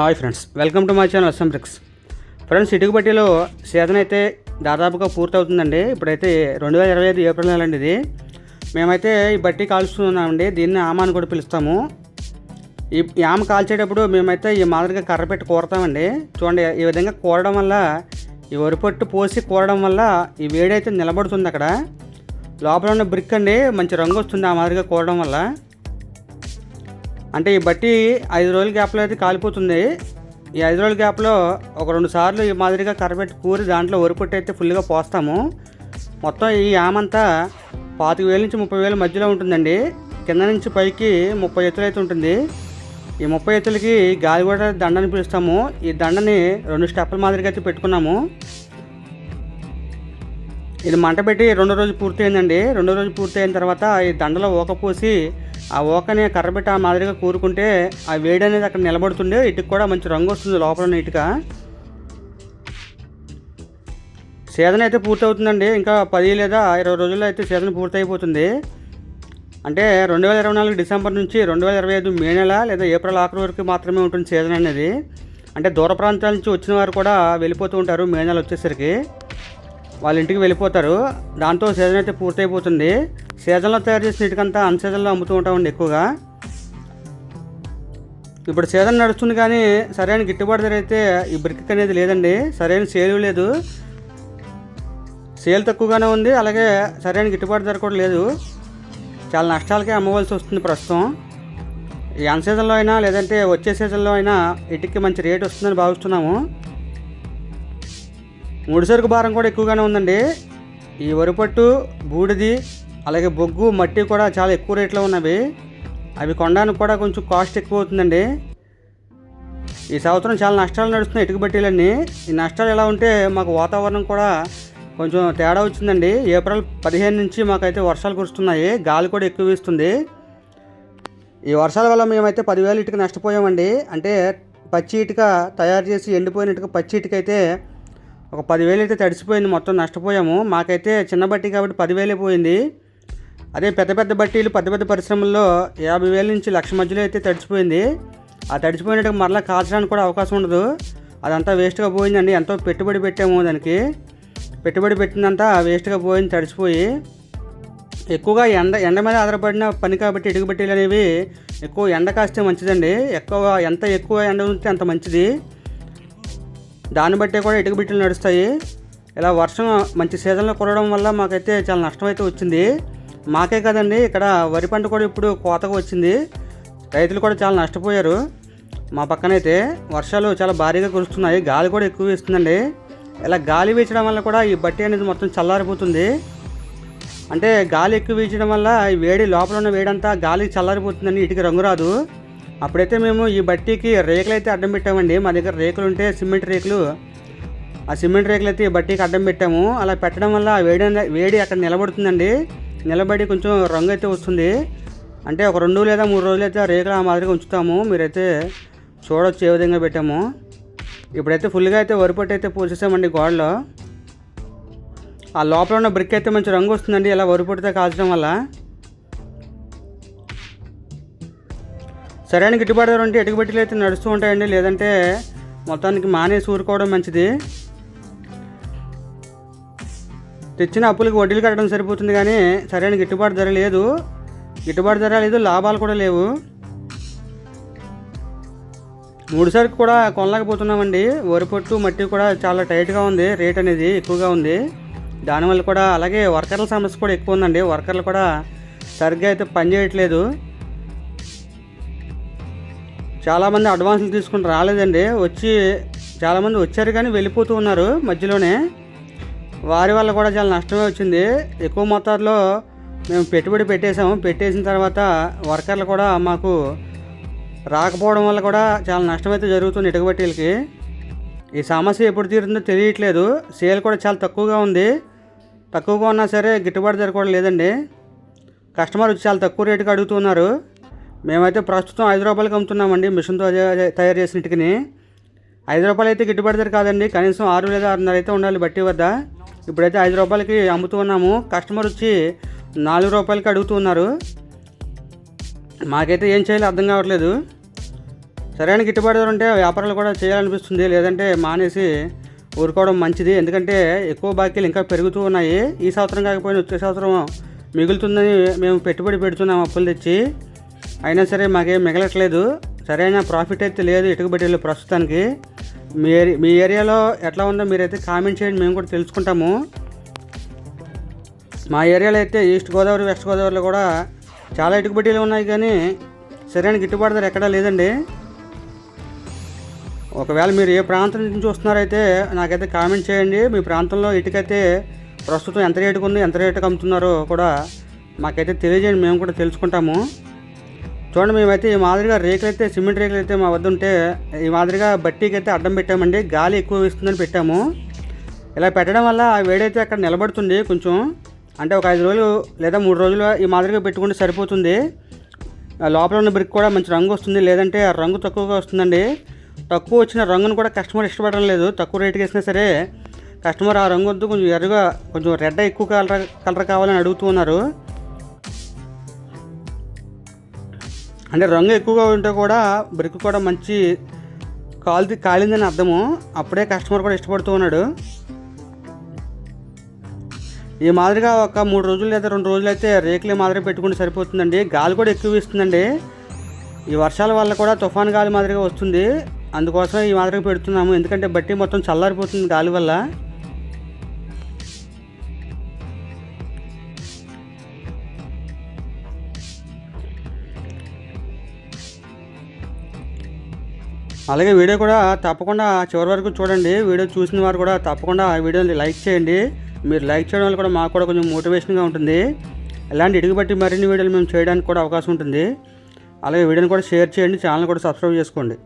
Hi friends welcome to my channel Assam bricks friends ఇటుకుబట్టిలో season అయితే దాదాపుగా పూర్తవుతుందండి. ఇప్పుడైతే రెండు వేల ఇరవై ఐదు ఏప్రిల్ నెల అండి ఇది. మేమైతే ఈ బట్టి కాల్చుతున్నామండి. దీన్ని ఆమ అని కూడా పిలుస్తాము. ఈ ఈ ఆమ కాల్చేటప్పుడు మేమైతే ఈ మాదిరిగా కర్ర పెట్టి కోరతామండి. చూడండి ఈ విధంగా కూరడం వల్ల ఈ వరిపొట్టు పోసి కూరడం వల్ల ఈ వేడైతే నిలబడుతుంది అక్కడ. లోపల ఉన్న బ్రిక్ అండి మంచి రంగు వస్తుంది ఆ మాదిరిగా కూరడం వల్ల. అంటే ఈ బట్టి ఐదు రోజుల గ్యాప్లో అయితే కాలిపోతుంది. ఈ ఐదు రోజుల గ్యాప్లో ఒక రెండు సార్లు ఈ మాదిరిగా కర్రబెట్టి కూరి దాంట్లో వరిపొట్టు అయితే ఫుల్గా పోస్తాము. మొత్తం ఈ యామంతా పాతిక వేల నుంచి ముప్పై వేల మధ్యలో ఉంటుందండి. కింద నుంచి పైకి ముప్పై ఎత్తులు అయితే ఉంటుంది. ఈ ముప్పై ఎత్తులకి గాలి కూడా దండని పిలుస్తాము. ఈ దండని రెండు స్టెప్పుల మాదిరిగా అయితే పెట్టుకున్నాము. ఇది మంట పెట్టి రెండో రోజు పూర్తయిందండి. రెండో రోజు పూర్తయిన తర్వాత ఈ దండలో ఊక పోసి ఆ ఊకని కర్రబెట్ట ఆ మాదిరిగా కూరుకుంటే ఆ వేడి అనేది అక్కడ నిలబడుతుండే ఇటుకు కూడా మంచి రంగు వస్తుంది లోపల ఉన్న ఇటుక. సీజన్ అయితే పూర్తవుతుందండి. ఇంకా పది లేదా ఇరవై రోజుల్లో అయితే సీజన్ పూర్తయిపోతుంది. అంటే రెండు వేల ఇరవై నాలుగు డిసెంబర్ నుంచి రెండు వేల ఇరవై ఐదు మే నెల లేదా ఏప్రిల్ ఆఖరి వరకు మాత్రమే ఉంటుంది సీజన్ అనేది. అంటే దూర ప్రాంతాల నుంచి వచ్చిన వారు కూడా వెళ్ళిపోతూ ఉంటారు మే నెల వచ్చేసరికి. వాళ్ళ ఇంటికి వెళ్ళిపోతారు. దాంతో సీజన్ అయితే పూర్తయిపోతుంది. సీజన్లో తయారు చేసిన ఇటుకంతా అన్ సీజన్లో అమ్ముతూ ఉంటామండి ఎక్కువగా. ఇప్పుడు సీజన్ నడుస్తుంది కానీ సరైన గిట్టుబాటు ధర అయితే ఈ బ్రిక్ అనేది లేదండి. సరైన సేల్ లేదు. సేల్ తక్కువగానే ఉంది. అలాగే సరైన గిట్టుబాటు ధర కూడా లేదు. చాలా నష్టాలకే అమ్మవలసి వస్తుంది ప్రస్తుతం. ఈ అన్ సీజన్లో అయినా లేదంటే వచ్చే సీజన్లో అయినా ఇటుకి మంచి రేట్ వస్తుందని భావిస్తున్నాము. ముడిసరుకు భారం కూడా ఎక్కువగానే ఉందండి. ఈ వరిపట్టు బూడిది అలాగే బొగ్గు మట్టి కూడా చాలా ఎక్కువ రేట్లో ఉన్నవి. అవి కొనడానికి కూడా కొంచెం కాస్ట్ ఎక్కువ అవుతుందండి. ఈ సంవత్సరం చాలా నష్టాలు నడుస్తున్నాయి ఇటుక బట్టీలన్నీ ఈ నష్టాలు ఎలా ఉంటే మాకు వాతావరణం కూడా కొంచెం తేడా వచ్చిందండి. ఏప్రిల్ పదిహేను నుంచి మాకైతే వర్షాలు కురుస్తున్నాయి. గాలి కూడా ఎక్కువ వీస్తుంది. ఈ వర్షాల వల్ల మేమైతే పదివేలు ఇటుక నష్టపోయామండి. అంటే పచ్చి ఇటుక తయారు చేసి ఎండిపోయిన ఇటుక పచ్చి ఇటుక అయితే ఒక పదివేలు అయితే తడిసిపోయింది మొత్తం నష్టపోయాము. మాకైతే చిన్న బట్టి కాబట్టి పదివేలే పోయింది. అదే పెద్ద పెద్ద బట్టీలు పెద్ద పెద్ద పరిశ్రమల్లో యాభై వేల నుంచి లక్ష మధ్యలో అయితే తడిచిపోయింది ఆ తడిచిపోయినట్టు మరలా కాల్చడానికి కూడా అవకాశం ఉండదు. అదంతా వేస్ట్గా పోయిందండి. ఎంతో పెట్టుబడి పెట్టాము దానికి. పెట్టుబడి పెట్టిందంతా వేస్ట్గా పోయింది తడిచిపోయి ఎక్కువగా ఎండ ఎండ మీద ఆధారపడిన పని కాబట్టి ఇటుకబట్టీలు అనేవి ఎక్కువ ఎండ కాస్తే మంచిదండి. ఎక్కువ ఎంత ఎక్కువ ఎండ ఉంటే అంత మంచిది. దాన్ని బట్టే కూడా ఇటుక బిట్టలు నడుస్తాయి. ఇలా వర్షం మంచి సీజన్లో కురవడం వల్ల మాకైతే చాలా నష్టం అయితే వచ్చింది. మాకే కదండి ఇక్కడ వరి పంట కూడా ఇప్పుడు కోతకు వచ్చింది. రైతులు కూడా చాలా నష్టపోయారు. మా పక్కనైతే వర్షాలు చాలా భారీగా కురుస్తున్నాయి. గాలి కూడా ఎక్కువ వేస్తుందండి. ఇలా గాలి వీచడం వల్ల కూడా ఈ బట్టి అనేది మొత్తం చల్లారిపోతుంది. అంటే గాలి ఎక్కువ వీచడం వల్ల ఈ వేడి లోపల ఉన్న వేడంతా గాలికి చల్లారిపోతుందండి. ఇటుకి రంగు రాదు. అప్పుడైతే మేము ఈ బట్టీకి రేకులు అయితే అడ్డం పెట్టామండి. మా దగ్గర రేకులు ఉంటే సిమెంట్ రేకులు. ఆ సిమెంట్ రేకులు అయితే ఈ బట్టీకి అడ్డం పెట్టాము. అలా పెట్టడం వల్ల వేడి వేడి అక్కడ నిలబడుతుందండి. నిలబడి కొంచెం రంగు అయితే వస్తుంది. అంటే ఒక రెండు లేదా మూడు రోజులు అయితే ఆ రేకులు ఆ మాదిరిగా ఉంచుతాము. మీరైతే చూడొచ్చు ఏ విధంగా పెట్టాము. ఇప్పుడైతే ఫుల్గా అయితే వరిపట్టు అయితే పోసేసామండి గోడలో. ఆ లోపల ఉన్న బ్రిక్ అయితే మంచి రంగు వస్తుందండి. ఇలా వరిపొడితే కాల్చడం వల్ల. సరైన గిట్టుబాటు ధర ఉంటే ఎటుకు అయితే నడుస్తూ ఉంటాయండి. లేదంటే మొత్తానికి మానేసి ఊరుకోవడం మంచిది. తెచ్చిన అప్పులకు వడ్డీలు కట్టడం సరిపోతుంది కానీ సరైన గిట్టుబాటు ధర లేదు. గిట్టుబాటు ధర లేదు లాభాలు కూడా లేవు. మూడు సరుకు కూడా కొనలేకపోతున్నామండి. వరిపొట్టు మట్టి కూడా చాలా టైట్గా ఉంది. రేట్ అనేది ఎక్కువగా ఉంది. దానివల్ల కూడా అలాగే వర్కర్ల సమస్య కూడా ఎక్కువ ఉందండి. వర్కర్లు కూడా సరిగ్గా అయితే పనిచేయట్లేదు చాలామంది అడ్వాన్సులు తీసుకుని రాలేదండి. వచ్చి చాలామంది వచ్చారు కానీ వెళ్ళిపోతూ ఉన్నారు మధ్యలోనే. వారి వల్ల కూడా చాలా నష్టమే వచ్చింది. ఎక్కువ మొత్తాల్లో మేము పెట్టుబడి పెట్టేసాము పెట్టేసిన తర్వాత వర్కర్లు కూడా మాకు రాకపోవడం వల్ల కూడా చాలా నష్టమైతే జరుగుతుంది ఇటుకబట్టీలకి. ఈ సమస్య ఎప్పుడు తీరుతుందో తెలియట్లేదు. సేల్ కూడా చాలా తక్కువగా ఉంది. తక్కువగా ఉన్నా సరే గిట్టుబాటు ధర కూడా లేదండి. కస్టమర్ వచ్చి చాలా తక్కువ రేటుకి అడుగుతున్నారు. మేమైతే ప్రస్తుతం ఐదు రూపాయలకి అమ్ముతున్నామండి. మిషన్తో తయారు చేసిన ఇటుకని. ఐదు రూపాయలు అయితే గిట్టుబాటు ధర కాదండి. కనీసం ఆరు లేదా ఆరున్నర అయితే ఉండాలి బట్టి వద్ద. ఇప్పుడైతే ఐదు రూపాయలకి అమ్ముతూ ఉన్నాము. కస్టమర్ వచ్చి నాలుగు రూపాయలకి అడుగుతూ ఉన్నారు. మాకైతే ఏం చేయాలో అర్థం కావట్లేదు. సరైన గిట్టుబాటు ధర ఉంటే వ్యాపారాలు కూడా చేయాలనిపిస్తుంది. లేదంటే మానేసి ఊరుకోవడం మంచిది. ఎందుకంటే ఎక్కువ బాకీలు ఇంకా పెరుగుతూ ఉన్నాయి. ఈ సంవత్సరం కాకపోయినా వచ్చే సంవత్సరం మిగులుతుందని మేము పెట్టుబడి పెడుతున్నాం అప్పులు తెచ్చి. అయినా సరే మాకేం మిగలట్లేదు. సరైన ప్రాఫిట్ అయితే లేదు ఇటుకబడ్డీలు ప్రస్తుతానికి. మీ ఏరి మీ ఏరియాలో ఎట్లా ఉందో మీరైతే కామెంట్ చేయండి మేము కూడా తెలుసుకుంటాము. మా ఏరియాలో అయితే ఈస్ట్ గోదావరి వెస్ట్ గోదావరిలో కూడా చాలా ఇటుకబడ్డీలు ఉన్నాయి కానీ సరైన గిట్టుబాటు ధర ఎక్కడా లేదండి. ఒకవేళ మీరు ఏ ప్రాంతం నుంచి చూస్తున్నారైతే నాకైతే కామెంట్ చేయండి. మీ ప్రాంతంలో ఇటుకైతే ప్రస్తుతం ఎంత రేటుకు ఉంది ఎంత రేటుకు అమ్ముతున్నారో కూడా మాకైతే తెలియజేయండి మేము కూడా తెలుసుకుంటాము. చూడండి మేమైతే ఈ మాదిరిగా రేకులు అయితే సిమెంట్ రేకులు అయితే మా వద్ద ఉంటే ఈ మాదిరిగా బట్టీకి అయితే అడ్డం పెట్టామండి. గాలి ఎక్కువ ఇస్తుందని పెట్టాము. ఇలా పెట్టడం వల్ల ఆ వేడైతే అక్కడ నిలబడుతుంది కొంచెం. అంటే ఒక ఐదు రోజులు లేదా మూడు రోజులు ఈ మాదిరిగా పెట్టుకుంటే సరిపోతుంది. ఆ లోపల ఉన్న బ్రిక్ కూడా మంచి రంగు వస్తుంది. లేదంటే ఆ రంగు తక్కువగా వస్తుందండి. తక్కువ వచ్చిన రంగును కూడా కస్టమర్ ఇష్టపడడం లేదు. తక్కువ రేటుకి వేసినా సరే కస్టమర్ ఆ రంగు వద్దు కొంచెం ఎర్రగా కొంచెం రెడ్ ఎక్కువ కలర్ కలర్ కావాలని అడుగుతూ ఉన్నారు. అంటే రంగు ఎక్కువగా ఉంటే కూడా బ్రిక్ కూడా మంచి కాలి కాలిందని అర్థము. అప్పుడే కస్టమర్ కూడా ఇష్టపడుతూ ఉన్నాడు. ఈ మాదిరిగా ఒక మూడు రోజులు లేదా రెండు రోజులు అయితే రేకులు మాదిరిగా పెట్టుకుంటే సరిపోతుందండి. గాలి కూడా ఎక్కువ ఇస్తుందండి ఈ వర్షాల వల్ల కూడా తుఫాన్ గాలి మాదిరిగా వస్తుంది. అందుకోసం ఈ మాదిరిగా పెడుతున్నాము. ఎందుకంటే బట్టి మొత్తం చల్లారిపోతుంది గాలి వల్ల. అలాగే వీడియో కూడా తప్పకుండా చివరి వరకు చూడండి. వీడియో చూసిన వారు కూడా తప్పకుండా ఆ వీడియోని లైక్ చేయండి. మీరు లైక్ చేయడం వల్ల కూడా మాకు కూడా కొంచెం మోటివేషన్గా ఉంటుంది. ఇలాంటి ఇటుకుబట్టి మరిన్ని వీడియోలు మేము చేయడానికి కూడా అవకాశం ఉంటుంది. అలాగే వీడియోని కూడా షేర్ చేయండి. ఛానల్ కూడా సబ్స్క్రైబ్ చేసుకోండి.